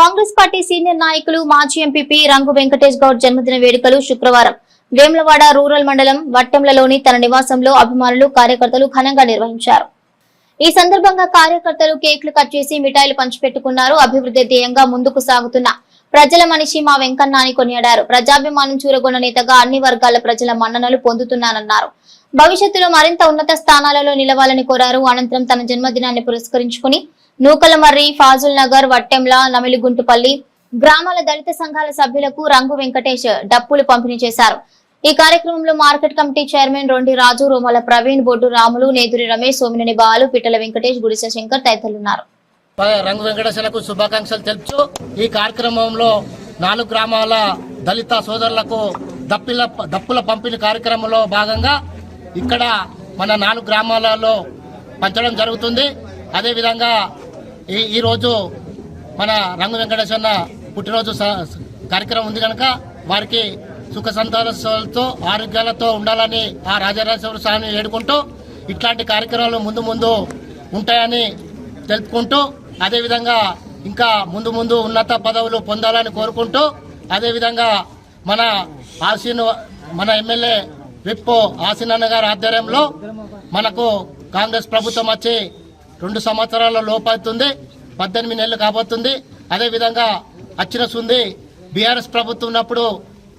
Congress party senior నాయకులు మాజీ MPP రంగు వెంకటేష్ గౌడ్ జన్మదిన వేడుకలు శుక్రవారం. వేములవాడ రూరల్ మండలం వట్టంలలోని తన నివాసంలో అభిమానులు కార్యకర్తలు ఘనంగా నిర్వహించారు. ఈ సందర్భంగా కార్యకర్తలు కేకులు కట్ చేసి మిఠాయిలు పంచిపెట్టుకున్నారు. అభివృద్ధి ధ్యేయంగా ముందుకు సాగుతున్న ప్రజల మనిషి మా వెంకన్న అని కొనియాడారు. ప్రజాభిమానం చూరగొన్న నేతగా అన్ని వర్గాల ప్రజల మన్ననలు పొందుతున్నానన్నారు. భవిష్యత్తులో మరింత ఉన్నత స్థానాలలో నిలవాలని కోరారు. అనంతరం తన జన్మదినాన్ని పురస్కరించుకుని నూకలమర్రి ఫాజుల్ నగర్ వట్టెంల నమిలిగుంటుపల్లి గ్రామాల దళిత సంఘాల సభ్యులకు రంగు వెంకటేష్ డప్పులు పంపిణీ చేశారు. ఈ కార్యక్రమంలో market committee chairman Rondi Raju Romala Praveen Boddu Ramulu Neduri Ramesh Somineni Balu Pittala Venkatesh Gudise Shankar తదితరులున్నారు. రంగు వెంకటేశ్వరకు శుభాకాంక్షలు తెలుపుతూ ఈ కార్యక్రమంలో నాలుగు గ్రామాల దళిత సోదరులకు దప్పిల దప్పుల పంపిణీ కార్యక్రమంలో భాగంగా ఇక్కడ మన నాలుగు గ్రామాలలో పంచడం జరుగుతుంది. అదేవిధంగా ఈ ఈరోజు మన రంగు వెంకటేశ్వర పుట్టినరోజు స- కార్యక్రమం ఉంది కనుక వారికి సుఖ సంతోషాలతో ఆరోగ్యాలతో ఉండాలని ఆ రాజరాజేశ్వర స్వామిని వేడుకుంటూ ఇట్లాంటి కార్యక్రమాలు ముందు ముందు ఉంటాయని తెలుపుకుంటూ అదేవిధంగా ఇంకా ముందు ముందు ఉన్నత పదవులు పొందాలని కోరుకుంటూ అదేవిధంగా మన ఆశీను మన ఎమ్మెల్యే విప్పో ఆసీనన్న గారి ఆధ్వర్యంలో మనకు కాంగ్రెస్ ప్రభుత్వం వచ్చి రెండు సంవత్సరాల లోపవుతుంది పద్దెనిమిది నెలలు కాబోతుంది. అదేవిధంగా వచ్చిన సుంది బీఆర్ఎస్ ప్రభుత్వం ఉన్నప్పుడు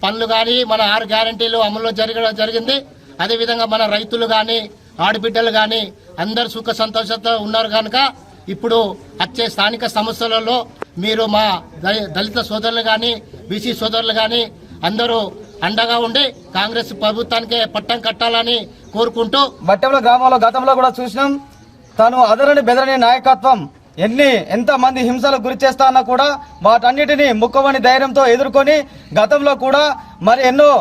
పనులు కానీ మన ఆరు గ్యారంటీలు అమలులో జరగడం జరిగింది. అదేవిధంగా మన రైతులు కానీ ఆడబిడ్డలు కానీ అందరు సుఖ సంతోషంతో ఉన్నారు కనుక ఇప్పుడు వచ్చే స్థానిక సమస్యలలో మీరు మా దళిత సోదరులు కానీ బీసీ సోదరులు కానీ అందరూ అండగా ఉండి కాంగ్రెస్ ప్రభుత్వానికి పట్టం కట్టాలని కోరుకుంటూ బట్టెంల గ్రామంలో గతంలో కూడా చూసినాం. తను అదరని బెదరని నాయకత్వం. ఎన్ని ఎంత మంది హింసలకు గురి చేస్తానా కూడా వాటన్నిటిని ముక్కవని ధైర్యంతో ఎదుర్కొని గతంలో కూడా మరి ఎన్నో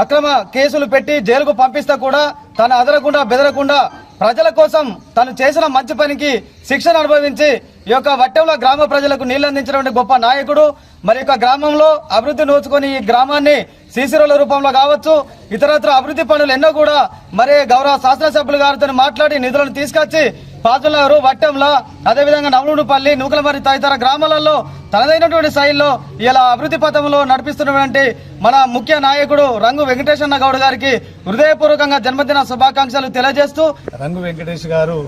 అక్రమ కేసులు పెట్టి జైలుకు పంపిస్తా కూడా తను అదరకుండా బెదరకుండా ప్రజల కోసం తను చేసిన మంచి పనికి శిక్షణ అనుభవించి ఈ యొక్క వట్టెంలో గ్రామ ప్రజలకు నీళ్ళందించినటువంటి గొప్ప నాయకుడు. మరి యొక్క గ్రామంలో అభివృద్ధి నోచుకొని ఈ గ్రామాన్ని సీసీరోల రూపంలో కావచ్చు. ఇతరత్ర అభివృద్ధి పనులు ఎన్నో కూడా మరి గౌరవ శాసనసభ్యులు గారితో మాట్లాడి నిధులను తీసుకొచ్చి పాతులనగరు వట్టంలో అదేవిధంగా నవలూడుపల్లి నూకలమరి తదితర గ్రామాలలో తనదైనటువంటి శైలిలో ఇలా అభివృద్ధి పథంలో నడిపిస్తున్నటువంటి మన ముఖ్య నాయకుడు రంగు వెంకటేశ్వర గౌడ్ గారికి హృదయపూర్వకంగా జన్మదిన శుభాకాంక్షలు తెలియజేస్తూ రంగు వెంకటేష్ గారు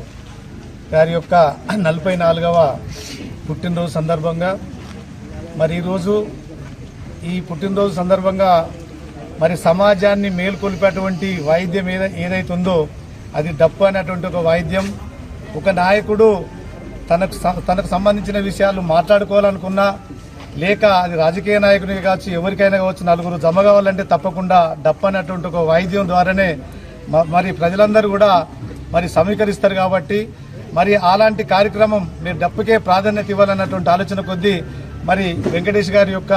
గారి యొక్క నలభై నాలుగవ పుట్టినరోజు సందర్భంగా మరి ఈరోజు ఈ పుట్టినరోజు సందర్భంగా మరి సమాజాన్ని మేల్కొల్పేటువంటి వాయిద్యం ఏద ఏదైతే ఉందో అది డప్పు అనేటువంటి ఒక వాయిద్యం ఒక నాయకుడు తనకు తనకు సంబంధించిన విషయాలు మాట్లాడుకోవాలనుకున్నా లేక అది రాజకీయ నాయకుడికి కావచ్చు ఎవరికైనా కావచ్చు నలుగురు జమ కావాలంటే తప్పకుండా డప్పు అనేటువంటి ఒక వాయిద్యం ద్వారానే మ- మరి ప్రజలందరూ కూడా మరి సమీకరిస్తారు కాబట్టి మరి అలాంటి కార్యక్రమం మీరు డప్పుకే ప్రాధాన్యత ఇవ్వాలన్నటువంటి ఆలోచన కొద్దీ మరి వెంకటేష్ గారి యొక్క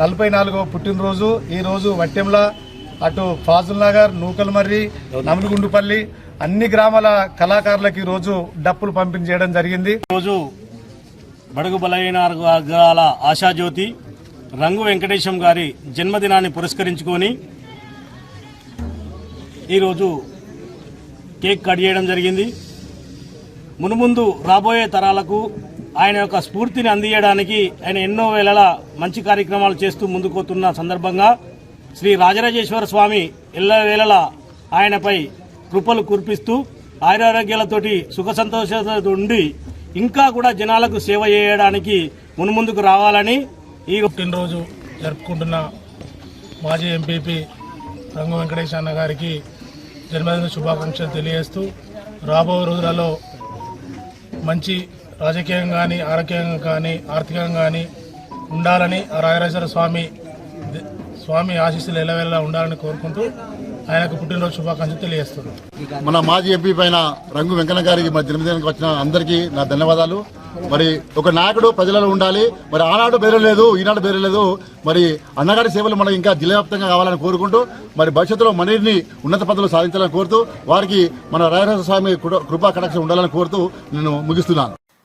నలభై నాలుగవ పుట్టినరోజు. ఈరోజు వట్టెంల అటు ఫాజుల్ నగర్ నూకల్మర్రి నమలగుండుపల్లి అన్ని గ్రామాల కళాకారులకు ఈరోజు రోజు డప్పులు పంపిణీ చేయడం జరిగింది. రోజు బడుగు బలహీన వర్గాల ఆశాజ్యోతి రంగు వెంకటేశం గారి జన్మదినాన్ని పురస్కరించుకొని ఈరోజు కేక్ కట్ చేయడం జరిగింది. మునుముందు రాబోయే తరాలకు ఆయన యొక్క స్ఫూర్తిని అందియడానికి ఆయన ఎన్నో వేళల మంచి కార్యక్రమాలు చేస్తూ ముందుకోతున్న సందర్భంగా శ్రీ రాజరాజేశ్వర స్వామి ఎల్లవేళలా ఆయనపై కృపలు కురిపిస్తూ ఆయురారోగ్యాలతోటి సుఖ సంతోషాలతో ఉండి ఇంకా కూడా జనాలకు సేవ చేయడానికి మున్ముందుకు రావాలని ఈ పుట్టినరోజు జరుపుకుంటున్న మాజీ ఎంపీపీ రంగు వెంకటేష్ అన్న గారికి జన్మదిన శుభాకాంక్షలు తెలియజేస్తూ రాబోయే రోజులలో మంచి రాజకీయంగా కానీ ఆరోగ్యంగా కానీ ఆర్థికంగా కానీ ఉండాలని ఆ రాజరాజేశ్వర స్వామి స్వామి ఆశీస్సులు ఎలవేలా ఉండాలని కోరుకుంటూ ఆయనకు పుట్టినరోజు శుభాకాంక్షలు తెలియజేస్తున్నాను. మన మాజీ ఎంపీ పైన రంగు వెంకన్న గారికి మా జన్మదినానికి వచ్చిన అందరికీ నా ధన్యవాదాలు. మరి ఒక నాయకుడు ప్రజలలో ఉండాలి మరి ఆనాడు బెరలేదు ఈనాడు బెరలేదు మరి అన్నగారి సేవలు మనకి ఇంకా జిల్లా వ్యాప్తంగా కావాలని కోరుకుంటూ మరి భవిష్యత్తులో మనిషిని ఉన్నత పదవులు సాధించాలని కోరుతూ వారికి మన రాయరాజ స్వామి కృపా కటాక్షం ఉండాలని కోరుతూ నేను ముగిస్తున్నాను.